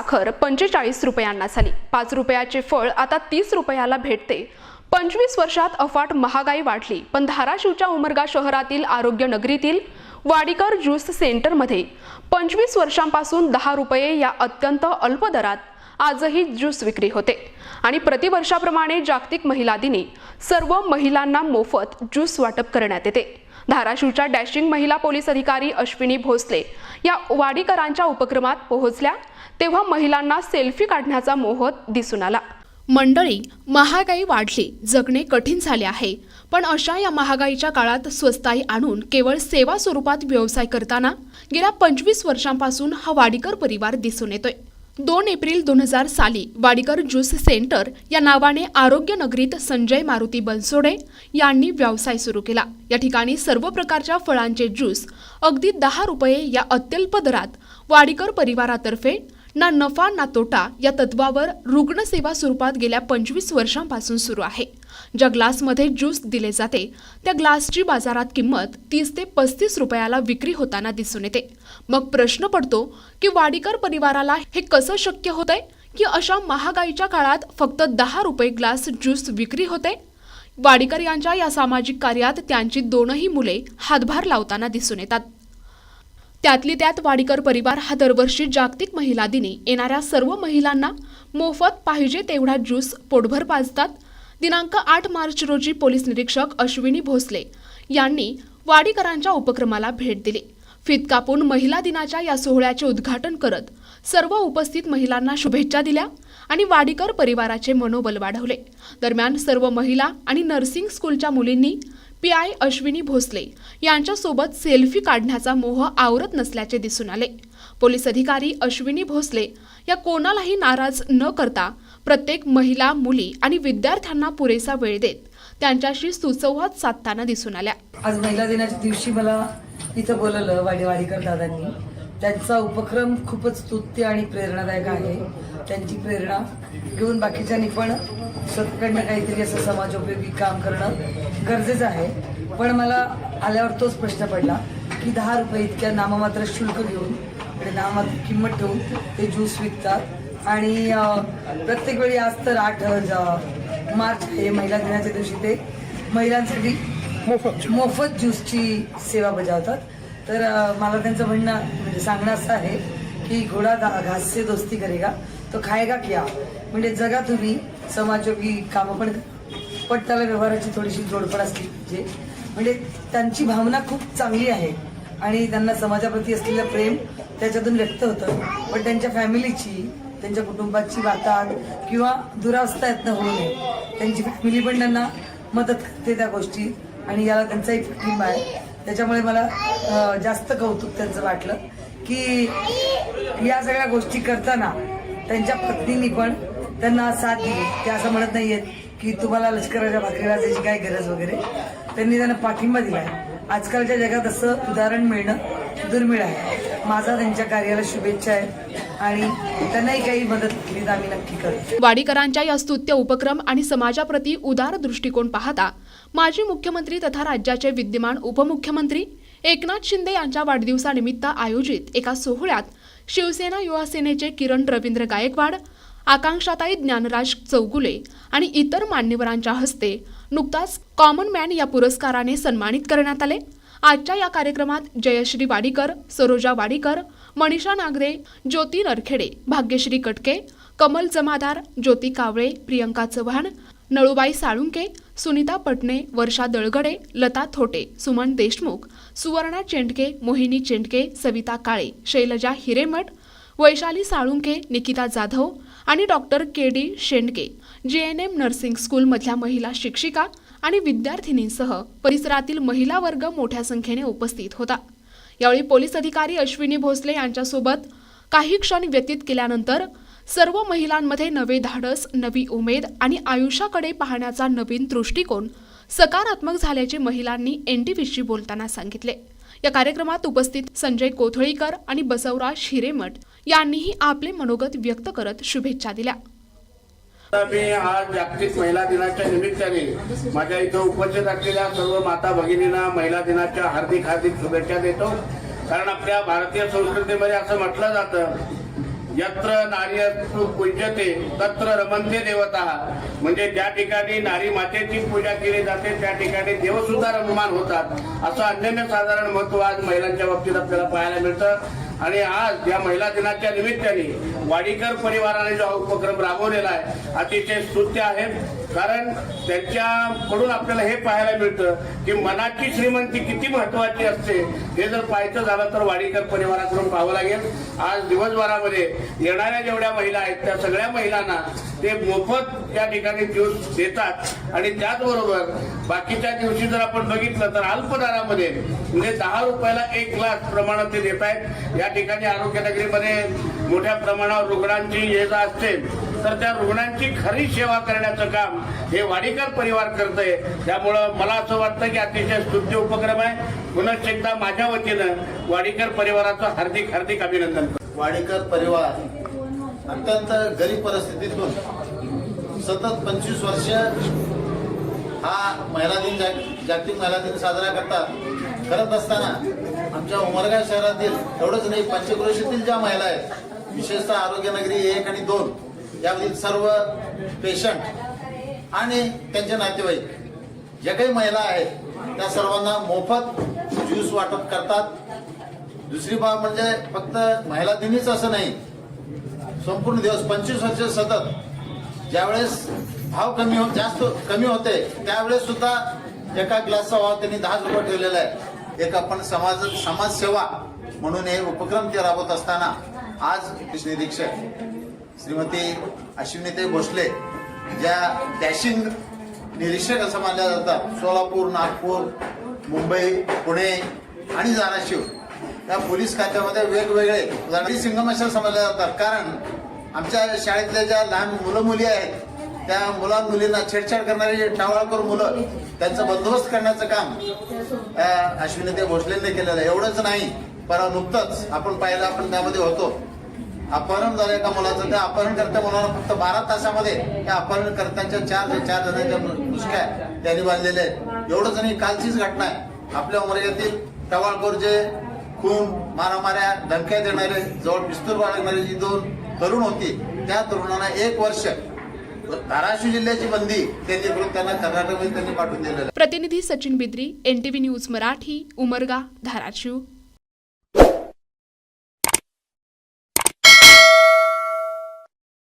साखर पंचेचाळीस रुपयांना झाली. पाच रुपयाचे फळ आता तीस रुपयाला भेटते. पंचवीस वर्षात अफाट महागाई वाढली पण धाराशिवच्या उमरगा शहरातील आरोग्य नगरीतील वाडीकर ज्यूस सेंटरमध्ये पंचवीस वर्षांपासून दहा रुपये या अत्यंत अल्प दरात आजही ज्यूस विक्री होते. आणि प्रतिवर्षाप्रमाणे जागतिक महिला दिनी सर्व महिलांना मोफत ज्यूस वाटप करण्यात येते. धाराशिवच्या डॅशिंग महिला पोलीस अधिकारी अश्विनी भोसले या वाडीकरांच्या उपक्रमात पोहोचल्या तेव्हा महिलांना सेल्फी काढण्याचा मोह दिसून आला. मंडळी महागाई वाढली जगणे कठीण झाले आहे. पण अशा या महागाईच्या काळात स्वस्ताई आणून केवळ सेवा स्वरूपात व्यवसाय करताना गेल्या पंचवीस वर्षांपासून हा वाडीकर परिवार दिसून येतोय. दोन एप्रिल दोन हजार साली वाडीकर ज्यूस सेंटर या नावाने आरोग्य नगरीत संजय मारुती बनसोडे यांनी व्यवसाय सुरू केला. या ठिकाणी सर्व प्रकारच्या फळांचे ज्यूस अगदी दहा रुपये या अत्यल्प दरात वाडीकर परिवारातर्फे ना नफा ना तोटा या तत्वावर रुग्णसेवा स्वरूपात गेल्या पंचवीस वर्षांपासून सुरू आहे. ज्या ग्लासमध्ये ज्यूस दिले जाते त्या ग्लासची बाजारात किंमत तीस ते पस्तीस रुपयाला विक्री होताना दिसून येते. मग प्रश्न पडतो की वाडीकर परिवाराला हे कसं शक्य होतंय? की अशा महागाईच्या काळात फक्त दहा रुपये ग्लास ज्यूस विक्री होते? वाडीकर यांच्या या सामाजिक कार्यात त्यांची दोनही मुले हातभार लावताना दिसून येतात. त्यातली त्यात वाडीकर परिवार हा दरवर्षी जागतिक महिला दिनी. येणाऱ्या सर्व महिलांना मोफत पाहिजे तेवढा ज्यूस पोटभर पाजतात. दिनांक आठ मार्च रोजी पोलीस निरीक्षक अश्विनी भोसले यांनी वाडीकरांच्या उपक्रमाला भेट दिली. फित कापून महिला दिनाच्या या सोहळ्याचे उद्घाटन करत सर्व उपस्थित महिलांना शुभेच्छा दिल्या आणि वाडीकर परिवाराचे मनोबल वाढवले. दरम्यान सर्व महिला आणि नर्सिंग स्कूलच्या मुलींनी पी आय अश्विनी भोसले यांच्यासोबत सेल्फी काढण्याचा मोह आवरत नसल्याचे दिसून आले. पोलीस अधिकारी अश्विनी भोसले या कोणालाही नाराज न करता प्रत्येक महिला मुली आणि विद्यार्थ्यांना पुरेसा वेळ देत त्यांच्याशी सुसंवाद साधताना दिसून आल्या. आज महिला दिनाच्या दिवशी मला इथं बोलवलं वाडी वाडीकर दादांनी. त्यांचा उपक्रम खूपच स्तुत्य आणि प्रेरणादायक आहे. त्यांची प्रेरणा घेऊन बाकीच्यांनी पण सत्कडनं काहीतरी असं समाजोपयोगी काम करणं गरजेचं आहे. पण मला आल्यावर तोच प्रश्न पडला की दहा रुपये इतक्या नाममात्र शुल्क घेऊन आणि नाममात्र किंमत ठेवून ते ज्यूस विकतात. आणि प्रत्येक वेळी आज तर आठ मार्च हे महिला दिनाच्या दिवशी ते महिलांसाठी मोफत ज्यूसची सेवा बजावतात. तर मला त्यांचं म्हणणं म्हणजे सांगणं असं आहे की घोडा घा- घास से दोस्ती करेगा तो खाएगा क्या? म्हणजे जगा तुम्ही समाजोगी कामं पण पट्टाला व्यवहाराची थोडीशी जोडपड असली जे म्हणजे त्यांची भावना खूप चांगली आहे. आणि त्यांना समाजाप्रती असलेलं प्रेम त्याच्यातून व्यक्त होतं. पण त्यांच्या फॅमिलीची त्यांच्या कुटुंबाची वाताहत किंवा दुरावस्था यत्न होऊ नये. त्यांची फॅमिली पण त्यांना मदत करते त्या गोष्टी. आणि याला त्यांचाही पाठिंबा आहे. त्याच्यामुळे मला जास्त कौतुक त्यांचं वाटलं की या सगळ्या गोष्टी करताना त्यांच्या पत्नींनी पण त्यांना साथ दिली. ते असं म्हणत नाही आहेत की तुम्हाला लष्कराच्या भाकरीला त्याची काय गरज वगैरे त्यांनी त्यांना पाठिंबा दिला आहे आजकालच्या जगात असं उदाहरण मिळणं दुर्मिळ आहे. माझा त्यांच्या कार्याला शुभेच्छा आहे आणि त्यांनाही काही मदत केली तर आम्ही नक्की करू. वाडीकरांच्या या स्तुत्य उपक्रम आणि समाजाप्रती उदार दृष्टिकोन पाहता माजी मुख्यमंत्री तथा राज्याचे विद्यमान उपमुख्यमंत्री एकनाथ शिंदे यांच्या वाढदिवसानिमित्त आयोजित एका सोहळ्यात शिवसेना युवा सेनेचे किरण रवींद्र गायकवाड आकांक्षाताई ज्ञानराज चौगुले आणि इतर मान्यवरांच्या हस्ते नुकताच कॉमन मॅन या पुरस्काराने सन्मानित करण्यात आले. आजच्या या कार्यक्रमात जयश्री वाडीकर सरोजा वाडीकर मनीषा नागरे ज्योती नरखेडे भाग्यश्री कटके कमल जमादार ज्योती कावळे प्रियंका चव्हाण नळूबाई साळुंके सुनीता पटणे वर्षा दळगडे लता थोटे सुमन देशमुख सुवर्णा चेंडके मोहिनी चेंडके सविता काळे शैलजा हिरेमठ वैशाली साळुंके निकिता जाधव आणि डॉक्टर के डी शेंडके जे एन एम नर्सिंग स्कूलमधल्या महिला शिक्षिका आणि विद्यार्थिनींसह परिसरातील महिला वर्ग मोठ्या संख्येने उपस्थित होता. यावेळी पोलीस अधिकारी अश्विनी भोसले यांच्यासोबत काही क्षण व्यतीत केल्यानंतर सर्व महिलांमध्ये नवे धाडस नवी उमेद आणि आयुष्याकडे पाहण्याचा नवीन दृष्टिकोन सकारात्मक झाल्याचे महिलांनी एन एनटीव्हीशी बोलताना सांगितले. या कार्यक्रमात उपस्थित संजय कोथळीकर आणि बसवराज हिरेमठ यांनीही आपले मनोगत व्यक्त करत शुभेच्छा दिल्या. मी आज जागतिक महिला दिनाच्या निमित्ताने माझ्या इथं उपस्थित असलेल्या सर्व माता भगिनींना महिला दिनाच्या हार्दिक हार्दिक शुभेच्छा देतो. कारण आपल्या भारतीय संस्कृतीमध्ये असं म्हटलं जातं यत्र नारी पूज्यते तत्र रमंते देवता. म्हणजे ज्या ठिकाणी नारी मातेची पूजा केली जाते त्या ठिकाणी देव सुद्धा रममान होतात. असं अन्य साधारण महत्त्व आज महिलांच्या बाबतीत आपल्याला पाहायला मिळतं. आणि आज या महिला दिनाच्या निमित्ताने वाडीकर परिवाराने जो उपक्रम राबवलेला आहे अतिशय स्तुत्य आहे. कारण त्यांच्याकडून आपल्याला हे पाहायला मिळतं की मनाची श्रीमंती किती महत्वाची असते हे जर पाहायचं झालं तर वाडीकर परिवाराकडून पाहावं लागेल. आज दिवसभरामध्ये येणाऱ्या जेवढ्या महिला आहेत त्या सगळ्या महिलांना ते मोफत त्या ठिकाणी ज्यूस देतात. आणि त्याचबरोबर बाकीच्या दिवशी जर आपण बघितलं तर अल्पदारामध्ये म्हणजे दहा रुपयाला एक ग्लास प्रमाणात ते देत आहेत या ठिकाणी आरोग्य नगरीमध्ये मोठ्या प्रमाणावर रुग्णांची ये जा असते. तर त्या रुग्णांची खरी सेवा करण्याचं काम हे वाडीकर परिवार करतंय. त्यामुळं मला असं वाटतं की अतिशय स्तुत्य उपक्रम आहे. पुनश्च एकदा माझ्या वतीनं वाडीकर परिवाराचं हार्दिक हार्दिक अभिनंदन वाडेकर परिवार अत्यंत गरीब परिस्थितीतून सतत पंचवीस वर्ष हा महिला दिन जाग- जागतिक महिला दिन साजरा करतात. करत असताना आमच्या उमरगा शहरातील एवढंच नाही पंचक्रोशीतील ज्या महिला आहेत विशेषतः आरोग्य नगरी एक आणि दोन यामधील सर्व पेशंट आणि त्यांचे नातेवाईक ज्या काही महिला आहेत त्या सर्वांना मोफत ज्यूस वाटप करतात. दुसरी बाब म्हणजे फक्त महिला दिनीच असं नाही संपूर्ण दिवस पंचवीस वर्ष सतत ज्यावेळेस भाव कमी हो जास्त कमी होते त्यावेळेस सुद्धा एका ग्लासचा भाव त्यांनी दहा रुपये ठेवलेला आहे. एक आपण समाज समाजसेवा म्हणून हे उपक्रम ते राबवत असताना आज निरीक्षक श्रीमती अश्विनीताई भोसले ज्या डॅशिंग निरीक्षक असं मानल्या जातात सोलापूर नागपूर मुंबई पुणे आणि धाराशिव. या पोलीस खात्यामध्ये वेगवेगळे उदाहरण सिंगमेश्वर समजल्या जातात. कारण आमच्या शाळेतल्या ज्या लहान मुलं मुली आहेत त्या मुला मुलींना छेडछाड करणारी टावळाकर मुलं त्यांचा बंदोबस्त करण्याचं काम अश्विनी ते भोसलेंनी केलेलं आहे. एवढंच नाही पर नुकतंच आपण पाहिलं आपण त्यामध्ये होतो. अपहरण झालं एका मुलाचं? त्या अपहरणकर्त्या मुलाला फक्त बारा तासामध्ये त्या अपहरणकर्त्यांच्या चार चार जणांच्या मुसक्या त्यांनी बांधलेल्या आहेत. एवढंच नाही कालचीच घटना आहे. आपल्या उमरग्यातील टवाळखोर जे खून मारामाऱ्या धमक्या देणारे जवळ पिस्तूल बाळगणारी जी दोन तरुण होती त्या तरुणांना एक वर्ष धाराशिव जिल्ह्याची बंदी त्यांनी त्यांना कर्नाटकमध्ये त्यांनी पाठवून दिलेलं प्रतिनिधी सचिन बिद्री एनटीव्ही न्यूज मराठी उमरगा धाराशिव.